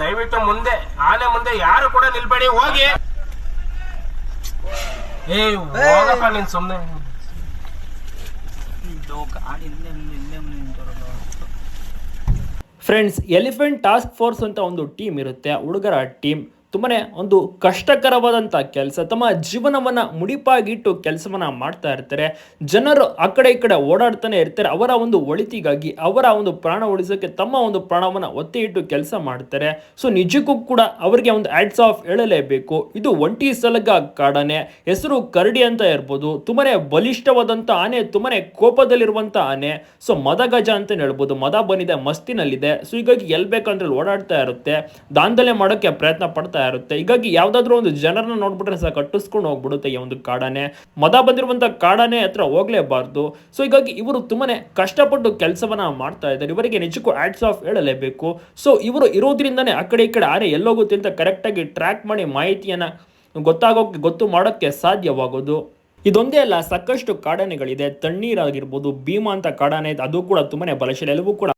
ದಯವಿಟ್ಟು ಮುಂದೆ ಆನೆ ಮುಂದೆ ಯಾರು ಕೂಡ ನಿಲ್ಬೇಡಿ ಹೋಗಿ. ಏ ಹೋಗಪ್ಪ ನೀನ್ ಸುಮ್ನೆ. ಫ್ರೆಂಡ್ಸ್ ಎಲಿಫೆಂಟ್ ಟಾಸ್ಕ್ ಫೋರ್ಸ್ ಅಂತ ಒಂದು ಟೀಮ್ ಇರುತ್ತೆ. ಹುಡುಗರ ಟೀಮ್ ತುಂಬಾನೇ ಒಂದು ಕಷ್ಟಕರವಾದಂಥ ಕೆಲಸ. ತಮ್ಮ ಜೀವನವನ್ನ ಮುಡಿಪಾಗಿಟ್ಟು ಕೆಲಸವನ್ನ ಮಾಡ್ತಾ ಇರ್ತಾರೆ. ಜನರು ಆ ಕಡೆ ಈ ಕಡೆ ಓಡಾಡ್ತಾನೆ ಇರ್ತಾರೆ. ಅವರ ಒಂದು ಒಳಿತಿಗಾಗಿ, ಅವರ ಒಂದು ಪ್ರಾಣ ಉಳಿಸೋಕ್ಕೆ ತಮ್ಮ ಒಂದು ಪ್ರಾಣವನ್ನು ಒತ್ತಿ ಇಟ್ಟು ಕೆಲಸ ಮಾಡ್ತಾರೆ. ಸೊ, ನಿಜಕ್ಕೂ ಕೂಡ ಅವರಿಗೆ ಒಂದು ಆಡ್ಸ್ ಆಫ್ ಹೇಳಲೇಬೇಕು. ಇದು ಒಂಟಿ ಸಲಗ ಕಾಡಾನೆ. ಹೆಸರು ಕರಡಿ ಅಂತ ಇರ್ಬೋದು. ತುಂಬಾ ಬಲಿಷ್ಠವಾದಂಥ ಆನೆ ತುಂಬಾ ಕೋಪದಲ್ಲಿರುವಂಥ ಆನೆ. ಸೊ, ಮದಗಜ ಅಂತ ಹೇಳ್ಬೋದು. ಮದ ಬಂದಿದೆ, ಮಸ್ತಿನಲ್ಲಿದೆ. ಸೊ, ಹೀಗಾಗಿ ಎಲ್ಲಿ ಬೇಕಂದ್ರೆ ಓಡಾಡ್ತಾ ಇರುತ್ತೆ. ದಾಂಧಲೆ ಮಾಡೋಕ್ಕೆ ಪ್ರಯತ್ನ ಪಡ್ತಾ ಇರುತ್ತೆ. ಹೀಗಾಗಿ ಯಾವ್ದಾದ್ರು ಒಂದು ಜನರನ್ನ ನೋಡ್ಬಿಟ್ರೆ ಸಹ ಕಟ್ಟಿಸ್ಕೊಂಡು ಹೋಗ್ಬಿಡುತ್ತೆ ಈ ಒಂದು ಕಾಡಾನೆ. ಮದ ಬಂದಿರುವಂತ ಕಾಡಾನೆ ಹತ್ರ ಹೋಗ್ಲೇಬಾರ್ದು. ಸೊ ಹೀಗಾಗಿ ಇವರು ತುಂಬಾನೇ ಕಷ್ಟಪಟ್ಟು ಕೆಲಸವನ್ನ ಮಾಡ್ತಾ ಇದ್ದಾರೆ. ಇವರಿಗೆ ನಿಜಕ್ಕೂ ಆಡ್ಸ್ ಆಫ್ ಹೇಳಲೇಬೇಕು. ಸೊ ಇವರು ಇರೋದ್ರಿಂದನೇ ಆ ಕಡೆ ಈ ಕಡೆ ಆರೆ ಎಲ್ಲೋಗುತ್ತೆ ಅಂತ ಕರೆಕ್ಟಾಗಿ ಟ್ರ್ಯಾಕ್ ಮಾಡಿ ಮಾಹಿತಿಯನ್ನ ಗೊತ್ತಾಗೋಕೆ, ಗೊತ್ತು ಮಾಡೋಕ್ಕೆ ಸಾಧ್ಯವಾಗೋದು. ಇದೊಂದೇ ಅಲ್ಲ, ಸಾಕಷ್ಟು ಕಾಡಾನೆಗಳಿದೆ. ತಣ್ಣೀರಾಗಿರ್ಬೋದು, ಭೀಮಾ ಅಂತ ಕಾಡಾನೆ, ಅದು ಕೂಡ ತುಂಬಾನೇ ಬಲಶಾಲಿ ಎಲ್ಲವೂ ಕೂಡ